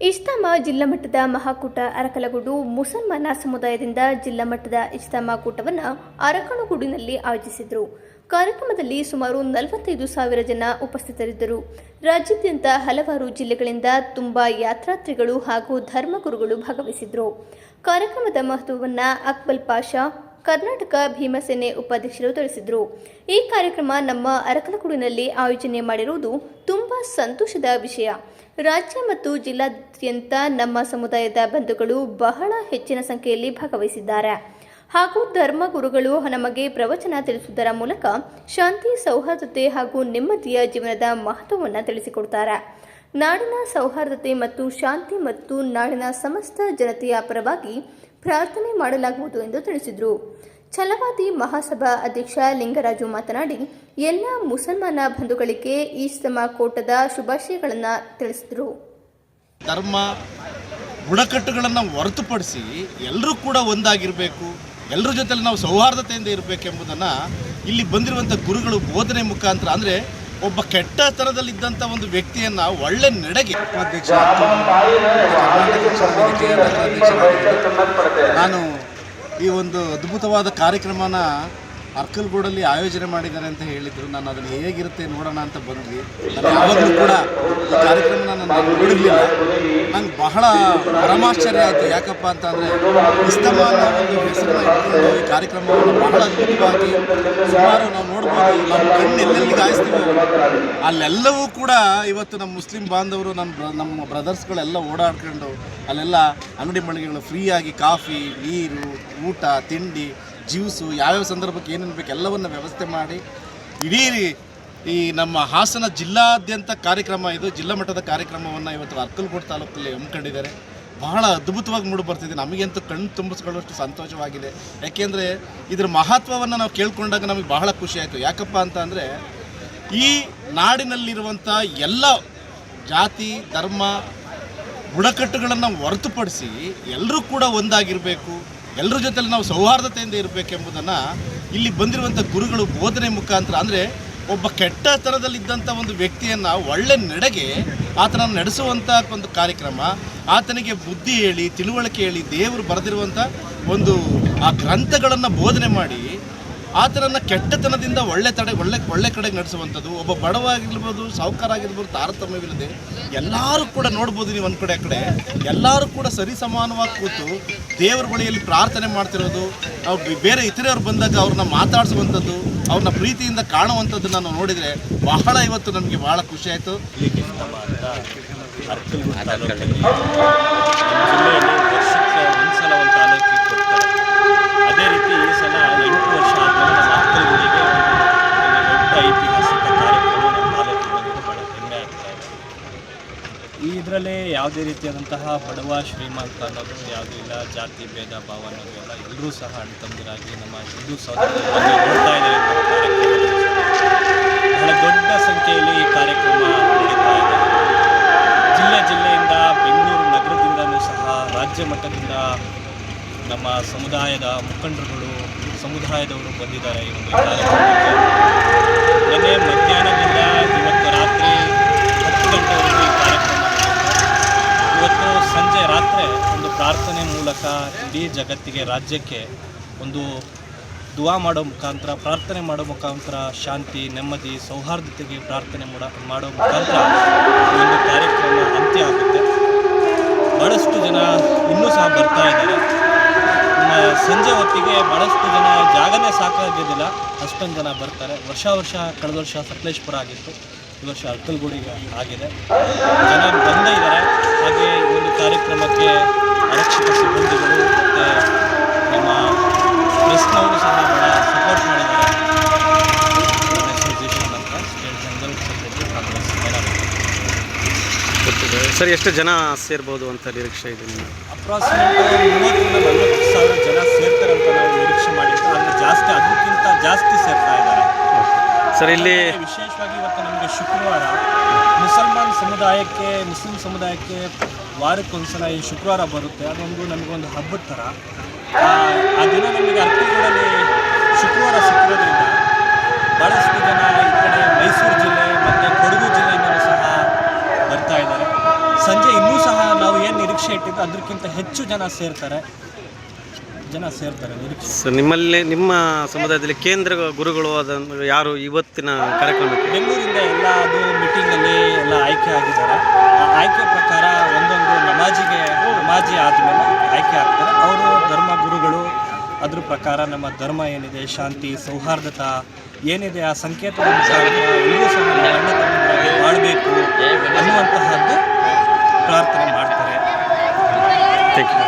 ಇಜ್ತಮಾ ಜಿಲ್ಲಾ ಮಟ್ಟದ ಮಹಾಕೂಟ ಅರಕಲಗೂಡು ಮುಸಲ್ಮಾನ ಸಮುದಾಯದಿಂದ ಜಿಲ್ಲಾ ಮಟ್ಟದ ಇಜ್ತಮಾ ಕೂಟವನ್ನು ಅರಕಲಗೂಡಿನಲ್ಲಿ ಆಯೋಜಿಸಿದರು. ಕಾರ್ಯಕ್ರಮದಲ್ಲಿ ಸುಮಾರು ನಲವತ್ತೈದು ಸಾವಿರ ಜನ ಉಪಸ್ಥಿತರಿದ್ದರು. ರಾಜ್ಯಾದ್ಯಂತ ಹಲವಾರು ಜಿಲ್ಲೆಗಳಿಂದ ತುಂಬಾ ಯಾತ್ರಾರ್ಥಿಗಳು ಹಾಗೂ ಧರ್ಮಗುರುಗಳು ಭಾಗವಹಿಸಿದ್ರು. ಕಾರ್ಯಕ್ರಮದ ಮಹತ್ವವನ್ನು ಅಕ್ಬಲ್ ಪಾಷಾ ಕರ್ನಾಟಕ ಭೀಮಸೇನೆ ಉಪಾಧ್ಯಕ್ಷರು ತಿಳಿಸಿದರು. ಈ ಕಾರ್ಯಕ್ರಮ ನಮ್ಮ ಅರಕಲಗೂಡಿನಲ್ಲಿ ಆಯೋಜನೆ ಮಾಡಿರುವುದು ತುಂಬಾ ಸಂತೋಷದ ವಿಷಯ. ರಾಜ್ಯ ಮತ್ತು ಜಿಲ್ಲಾದ್ಯಂತ ನಮ್ಮ ಸಮುದಾಯದ ಬಂಧುಗಳು ಬಹಳ ಹೆಚ್ಚಿನ ಸಂಖ್ಯೆಯಲ್ಲಿ ಭಾಗವಹಿಸಿದ್ದಾರೆ. ಹಾಗೂ ಧರ್ಮಗುರುಗಳು ನಮಗೆ ಪ್ರವಚನ ತಿಳಿಸುವುದರ ಮೂಲಕ ಶಾಂತಿ, ಸೌಹಾರ್ದತೆ ಹಾಗೂ ನೆಮ್ಮದಿಯ ಜೀವನದ ಮಹತ್ವವನ್ನು ತಿಳಿಸಿಕೊಡ್ತಾರೆ. ನಾಡಿನ ಸೌಹಾರ್ದತೆ ಮತ್ತು ಶಾಂತಿ ಮತ್ತು ನಾಡಿನ ಸಮಸ್ತ ಜನತೆಯ ಪರವಾಗಿ ಪ್ರಾರ್ಥನೆ ಮಾಡಲಾಗುವುದು ಎಂದು ತಿಳಿಸಿದರು. ಛಲವಾದಿ ಮಹಾಸಭಾ ಅಧ್ಯಕ್ಷ ಲಿಂಗರಾಜು ಮಾತನಾಡಿ, ಎಲ್ಲ ಮುಸಲ್ಮಾನ ಬಂಧುಗಳಿಗೆ ಈಸ್ತಮ ಕೋಟದ ಶುಭಾಶಯಗಳನ್ನು ತಿಳಿಸಿದರು. ಧರ್ಮ ಬುಡಕಟ್ಟುಗಳನ್ನು ಹೊರತುಪಡಿಸಿ ಎಲ್ಲರೂ ಕೂಡ ಒಂದಾಗಿರಬೇಕು ಎಲ್ಲರ ಜೊತೆಯಲ್ಲಿ ನಾವು ಸೌಹಾರ್ದತೆಯಿಂದ ಇರಬೇಕೆಂಬುದನ್ನು ಇಲ್ಲಿ ಬಂದಿರುವಂಥ ಗುರುಗಳು ಬೋಧನೆ ಮುಖಾಂತರ, ಅಂದರೆ ಒಬ್ಬ ಕೆಟ್ಟ ಥರದಲ್ಲಿದ್ದಂಥ ಒಂದು ವ್ಯಕ್ತಿಯನ್ನು ಒಳ್ಳೆ ನಡೆಗೆ ಉಪಾಧ್ಯಕ್ಷ ನಾನು ಈ ಒಂದು ಅದ್ಭುತವಾದ ಕಾರ್ಯಕ್ರಮನ ಅರ್ಕಲ್ಗೂಡಲ್ಲಿ ಆಯೋಜನೆ ಮಾಡಿದ್ದಾರೆ ಅಂತ ಹೇಳಿದ್ರು. ನಾನು ಅದನ್ನು ಹೇಗಿರುತ್ತೆ ನೋಡೋಣ ಅಂತ ಬಂದ್ವಿ. ನಾನು ಯಾವಾಗಲೂ ಕೂಡ ಈ ಕಾರ್ಯಕ್ರಮನ ನಾನು ನಂಗೆ ಬಹಳ ಪರಮಾಶ್ಚರ್ಯ ಆಯಿತು. ಯಾಕಪ್ಪ ಅಂತಂದರೆ ಇಸ್ತಮ ಅನ್ನೋ ಒಂದು ಹೆಸರನ್ನ ಇಟ್ಕೊಂಡು ಈ ಕಾರ್ಯಕ್ರಮವನ್ನು ಬಹಳ ಅದ್ಭುತವಾಗಿ ಸುಮಾರು ನಾವು ನೋಡ್ಬೋದು. ನಮ್ಮ ಕಣ್ಣು ಎಲ್ಲೆಲ್ಲಿ ಗಾಯಿಸ್ತೀವೋ ಅಲ್ಲೆಲ್ಲವೂ ಕೂಡ ಇವತ್ತು ನಮ್ಮ ಮುಸ್ಲಿಂ ಬಾಂಧವರು, ನಮ್ಮ ನಮ್ಮ ಬ್ರದರ್ಸ್ಗಳೆಲ್ಲ ಓಡಾಡ್ಕೊಂಡು ಅಲ್ಲೆಲ್ಲ ಅಂಗಡಿ ಮಳಿಗೆಗಳು ಫ್ರೀಯಾಗಿ ಕಾಫಿ, ನೀರು, ಊಟ, ತಿಂಡಿ ಜ್ಯೂಸು ಯಾವ್ಯಾವ ಸಂದರ್ಭಕ್ಕೆ ಏನೇನು ಬೇಕು ಎಲ್ಲವನ್ನು ವ್ಯವಸ್ಥೆ ಮಾಡಿ, ಇಡೀ ಈ ನಮ್ಮ ಹಾಸನ ಜಿಲ್ಲಾದ್ಯಂತ ಕಾರ್ಯಕ್ರಮ ಇದು, ಜಿಲ್ಲಾ ಮಟ್ಟದ ಕಾರ್ಯಕ್ರಮವನ್ನು ಇವತ್ತು ಅರ್ಕಲ್ಕೋಟ್ ತಾಲೂಕಲ್ಲಿ ಹಮ್ಮಿಕೊಂಡಿದ್ದಾರೆ. ಬಹಳ ಅದ್ಭುತವಾಗಿ ಮೂಡಿ ಬರ್ತಿದೆ. ನಮಗಂತೂ ಕಣ್ಣು ತುಂಬಿಸ್ಕೊಳ್ಳೋಷ್ಟು ಸಂತೋಷವಾಗಿದೆ. ಯಾಕೆಂದರೆ ಇದರ ಮಹತ್ವವನ್ನು ನಾವು ಕೇಳ್ಕೊಂಡಾಗ ನಮಗೆ ಬಹಳ ಖುಷಿ ಆಯಿತು. ಯಾಕಪ್ಪ ಅಂತ ಅಂದರೆ, ಈ ನಾಡಿನಲ್ಲಿರುವಂಥ ಎಲ್ಲ ಜಾತಿ, ಧರ್ಮ, ಬುಡಕಟ್ಟುಗಳನ್ನು ಹೊರತುಪಡಿಸಿ ಎಲ್ಲರೂ ಕೂಡ ಒಂದಾಗಿರಬೇಕು. ಎಲ್ಲರ ಜೊತೆಲಿ ನಾವು ಸೌಹಾರ್ದತೆಯಿಂದ ಇರಬೇಕೆಂಬುದನ್ನು ಇಲ್ಲಿ ಬಂದಿರುವಂಥ ಗುರುಗಳು ಬೋಧನೆ ಮುಖಾಂತರ, ಅಂದರೆ ಒಬ್ಬ ಕೆಟ್ಟ ಥರದಲ್ಲಿದ್ದಂಥ ಒಂದು ವ್ಯಕ್ತಿಯನ್ನು ಒಳ್ಳೆ ನಡೆಗೆ ಆತನ ನಡೆಸುವಂಥ ಒಂದು ಕಾರ್ಯಕ್ರಮ, ಆತನಿಗೆ ಬುದ್ಧಿ ಹೇಳಿ, ತಿಳುವಳಿಕೆ ಹೇಳಿ ದೇವರು ಬರೆದಿರುವಂಥ ಒಂದು ಆ ಗ್ರಂಥಗಳನ್ನು ಬೋಧನೆ ಮಾಡಿ ಆತನನ್ನು ಕೆಟ್ಟತನದಿಂದ ಒಳ್ಳೆ ತಡೆ, ಒಳ್ಳೆ ಒಳ್ಳೆ ಕಡೆಗೆ ನಡೆಸುವಂಥದ್ದು, ಒಬ್ಬ ಬಡವಾಗಿರ್ಬೋದು ಸಾಹುಕಾರ ಆಗಿರ್ಬೋದು ತಾರತಮ್ಯವಿಲ್ಲದೆ ಎಲ್ಲರೂ ಕೂಡ ನೋಡ್ಬೋದು ನೀವು ಒಂದು ಕಡೆ ಆ ಕಡೆ. ಎಲ್ಲರೂ ಕೂಡ ಸರಿ ಸಮಾನವಾಗಿ ಕೂತು ದೇವರ ಬಳಿಯಲ್ಲಿ ಪ್ರಾರ್ಥನೆ ಮಾಡ್ತಿರೋದು ಅವ್ರು ಬೇರೆ ಇತರೆಯವ್ರು ಬಂದಾಗ ಅವ್ರನ್ನ ಮಾತಾಡಿಸುವಂಥದ್ದು, ಅವ್ರನ್ನ ಪ್ರೀತಿಯಿಂದ ಕಾಣುವಂಥದ್ದು ನಾನು ನೋಡಿದರೆ ಬಹಳ ಇವತ್ತು ನನಗೆ ಬಹಳ ಖುಷಿ ಆಯಿತು. ನಮ್ಮ ಒಂದು ಸಲ ವರ್ಷಕ್ಕೆ ಒಂದು ತಾಲೂಕಿಗೆ ಸಲ ಎಂಟು ವರ್ಷ ಆದಮೇಲೆ ನಮ್ಮ ಅರ್ಕಲ್ಗೂಡಿಗೆ ಒಂದು ದೊಡ್ಡ ಐತಿಹಾಸಿಕ ಕಾರ್ಯಕ್ರಮ ನಮ್ಮ ಹೆಮ್ಮೆ ಆಗ್ತಾ ಇದೆ. ಈ ಇದರಲ್ಲಿ ಯಾವುದೇ ರೀತಿಯಾದಂತಹ ಬಡವ ಶ್ರೀಮಂತ ಅನ್ನೋದು ಯಾವುದೂ ಇಲ್ಲ, ಜಾತಿ ಭೇದ ಭಾವ ಅನ್ನೋದು ಇಲ್ಲ, ಎಲ್ಲರೂ ಸಹ ಅಣ್ಣ ನಮ್ಮ ಹಿಂದೂ ಸಹೋದರರಲ್ಲಿ ನೋಡ್ತಾ ಇದ್ದಾರೆ ಬಹಳ ದೊಡ್ಡ ಸಂಖ್ಯೆಯಲ್ಲಿ ಈ ಕಾರ್ಯಕ್ರಮ ನಡೀತಾ ಇದೆ. ಜಿಲ್ಲೆ ಜಿಲ್ಲೆಯಿಂದ ಬೆಂಗಳೂರು ನಗರದಿಂದಲೂ ಸಹ ರಾಜ್ಯ ಮಟ್ಟದಿಂದ ನಮ್ಮ ಸಮುದಾಯದ ಮುಖಂಡರುಗಳು ಸಮುದಾಯದವರು ಬಂದಿದ್ದಾರೆ ಈ ಒಂದು ಮನೆ ಮಧ್ಯಾಹ್ನದಿಂದ ಇವತ್ತು ರಾತ್ರಿ ಹತ್ತು ಗಂಟೆವರೆಗೂ ಈ ಕಾರ್ಯಕ್ರಮ. ಇವತ್ತು ಸಂಜೆ ರಾತ್ರಿ ಒಂದು ಪ್ರಾರ್ಥನೆ ಮೂಲಕ ಇಡೀ ಜಗತ್ತಿಗೆ ರಾಜ್ಯಕ್ಕೆ ಒಂದು ದುವಾ ಮಾಡೋ ಮುಖಾಂತರ, ಪ್ರಾರ್ಥನೆ ಮಾಡೋ ಮುಖಾಂತರ ಶಾಂತಿ, ನೆಮ್ಮದಿ, ಸೌಹಾರ್ದತೆಗೆ ಪ್ರಾರ್ಥನೆ ಮಾಡ ಮುಖಾಂತರ ಒಂದು ಕಾರ್ಯಕ್ರಮ ಅಂತ್ಯ ಸಂಜೆ ಬಹಳಷ್ಟು ಜನ ಜಾಗನೇ ಸಾಕಾಗಿದ್ದಿಲ್ಲ. ಅಷ್ಟೊಂದು ಜನ ಬರ್ತಾರೆ. ವರ್ಷ ವರ್ಷ ಕಳೆದ ವರ್ಷ ಸಕಲೇಶ್ಪುರ ಆಗಿತ್ತು. ಈ ವರ್ಷ ಅರ್ಕಲ್ಗೂಡಿಗೆ ಆಗಿದೆ. ಜನ ಬಂದೇ ಇದ್ದಾರೆ. ಹಾಗೆ ಒಂದು ಕಾರ್ಯಕ್ರಮಕ್ಕೆ ಆರಕ್ಷಕ ಸಿಬ್ಬಂದಿಗಳು ಮತ್ತು ನಮ್ಮ ಪ್ರೆಸ್ನವರು ಸಹ ಸರ್ ಎಷ್ಟು ಜನ ಸೇರ್ಬೋದು ಅಂತ ನಿರೀಕ್ಷೆ ಇದೆ ನಿಮ್ಮ ಅಪ್ರಾಕ್ಸಿಮೇಟ್ ಮೂವತ್ತರಿಂದ ನಲವತ್ತು ಸಾವಿರ ಜನ ಸೇರ್ತಾರೆ ಅಂತ ನಾವು ನಿರೀಕ್ಷೆ ಮಾಡಿದ್ದು. ಆದರೆ ಜಾಸ್ತಿ ಅದಕ್ಕಿಂತ ಜಾಸ್ತಿ ಸೇರ್ತಾ ಇದ್ದಾರೆ. ಸರ್ ಇಲ್ಲಿ ವಿಶೇಷವಾಗಿ ಇವತ್ತು ನಮಗೆ ಶುಕ್ರವಾರ ಮುಸಲ್ಮಾನ್ ಸಮುದಾಯಕ್ಕೆ ಮುಸ್ಲಿಂ ಸಮುದಾಯಕ್ಕೆ ವಾರಕ್ಕೊಂದ್ಸಲ ಈ ಶುಕ್ರವಾರ ಬರುತ್ತೆ. ಅದೊಂದು ನಮಗೊಂದು ಹಬ್ಬದ ಥರ. ಆ ದಿನ ನಮಗೆ ಅರ್ಕಲ್ಗೂಡಲ್ಲಿ ಅದಕ್ಕಿಂತ ಹೆಚ್ಚು ಜನ ಸೇರ್ತಾರೆ. ಜನ ಸೇರ್ತಾರೆ ನಿರೀಕ್ಷೆ. ಸರ್ ನಿಮ್ಮಲ್ಲಿ ನಿಮ್ಮ ಸಮುದಾಯದಲ್ಲಿ ಕೇಂದ್ರ ಗುರುಗಳು ಅದನ್ನು ಯಾರು ಇವತ್ತಿನ ಕಾರ್ಯಕ್ರಮಕ್ಕೆ? ಬೆಂಗಳೂರಿಂದ ಎಲ್ಲ ಅದು ಮೀಟಿಂಗಲ್ಲಿ ಎಲ್ಲ ಆಯ್ಕೆ ಆಗಿದ್ದಾರೆ. ಆ ಆಯ್ಕೆ ಪ್ರಕಾರ ಒಂದೊಂದು ನಮಾಜಿಗೆ ನಮಾಜಿ ಆದಮೇಲೆ ಆಯ್ಕೆ ಆಗ್ತಾರೆ ಅವರು ಧರ್ಮ ಗುರುಗಳು ಅದ್ರ ಪ್ರಕಾರ ನಮ್ಮ ಧರ್ಮ ಏನಿದೆ ಶಾಂತಿ ಸೌಹಾರ್ದತ ಏನಿದೆ ಆ ಸಂಕೇತ ಮಾಡಬೇಕು ಅನ್ನುವಂತಹದ್ದು ಪ್ರಾರ್ಥನೆ. thank you.